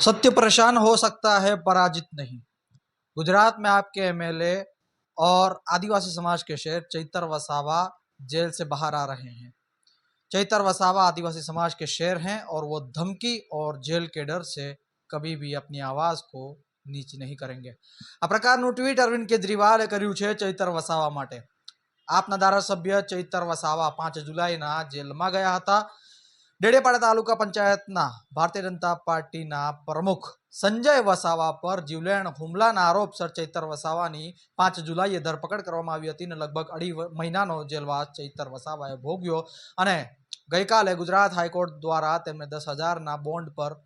सत्य परेशान हो सकता है पराजित नहीं गुजरात में आपके एमएलए और आदिवासी समाज के शेर चैतर वसावा जेल से बाहर आ रहे हैं चैतर वसावा आदिवासी समाज के शेर हैं और वो धमकी और जेल के डर से कभी भी अपनी आवाज को નીચી નહીં કરેંગે આ પ્રકારનું ટ્વીટ અરવિંદ કેજરીવાલે કર્યું છે ચૈતર વસાવા માટે આપના ધારાસભ્ય ચૈતર વસાવા પાંચ જુલાઈના જેલમાં ગયા હતા ડેડેપાડા તાલુકા પંચાયતના ભારતીય જનતા પાર્ટીના પ્રમુખ સંજય વસાવા પર જીવલેણ હુમલાના આરોપસર ચૈતર વસાવાની પાંચ જુલાઈએ ધરપકડ કરવામાં આવી હતી અને લગભગ અઢી મહિનાનો જેલવાસ ચૈતર વસાવાએ ભોગ્યો અને ગઈકાલે ગુજરાત હાઈકોર્ટ દ્વારા તેમને દસ હજારના બોન્ડ પર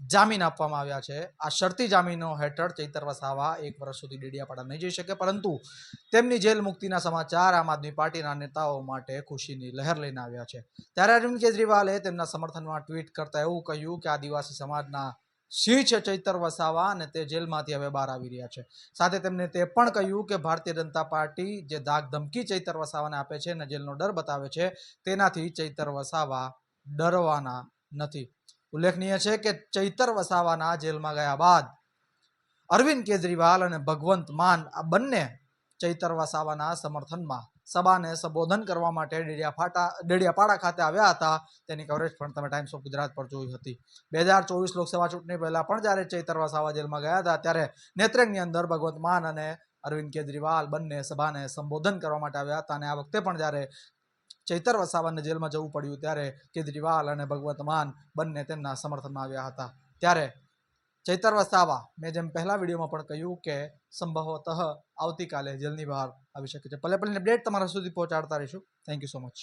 જામીન આપવામાં આવ્યા છે. આ શરતી જામીનો હેઠળ ચૈતર વસાવા એક વર્ષ સુધી ડેડિયાપાડા નહીં જઈ શકે. પરંતુ તેમની જેલ મુક્તિના સમાચાર આમ આદમી પાર્ટીના નેતાઓ માટે ખુશીની લહેર લઈને આવ્યા છે. ત્યારે અરવિંદ કેજરીવાલે તેમના સમર્થનમાં ટ્વીટ કરતા એવું કહ્યું કે આદિવાસી સમાજના સિંહ છે ચૈતર વસાવા અને તે જેલમાંથી હવે બહાર આવી રહ્યા છે. સાથે તેમને તે પણ કહ્યું કે ભારતીય જનતા પાર્ટી જે ધાક ધમકી ચૈતર વસાવાને આપે છે અને જેલનો ડર બતાવે છે, તેનાથી ચૈતર વસાવા ડરવાના નથી. ઉલ્લેખનીય છે કે ચૈતર વસાવાના જેલમાં ગયા બાદ અરવિંદ કેજરીવાલ અને ભગવંત માન આ બંને ચૈતર વસાવાના સમર્થનમાં સભાને સંબોધન કરવા માટે ડેડિયાફાટા, ડેડિયાપાડા ખાતે આવ્યા હતા. તેની કવરેજ પણ તમે ટાઈમ્સ ઓફ ગુજરાત પર જોઈ હતી. બે હજાર ચોવીસ લોકસભા ચૂંટણી પહેલાં પણ જ્યારે ચૈતર વસાવા જેલમાં ગયા હતા, ત્યારે નેત્રંગની અંદર ભગવંત માન અને અરવિંદ કેજરીવાલ બંને સભાને સંબોધન કરવા માટે આવ્યા હતા અને આ વખતે પણ જ્યારે ચૈતર વસાવાને જેલમાં જવું પડ્યું ત્યારે કેજરીવાલ અને ભગવંત માન બંને તેમના સમર્થનમાં આવ્યા હતા. ત્યારે ચૈતર વસાવા મેં જેમ પહેલા વિડીયોમાં પણ કહ્યું કે સંભવતઃ આવતીકાલે જેલની બહાર આવી શકે છે. પલે પલની અપડેટ તમારા સુધી પહોંચાડતા રહીશું. Thank you so much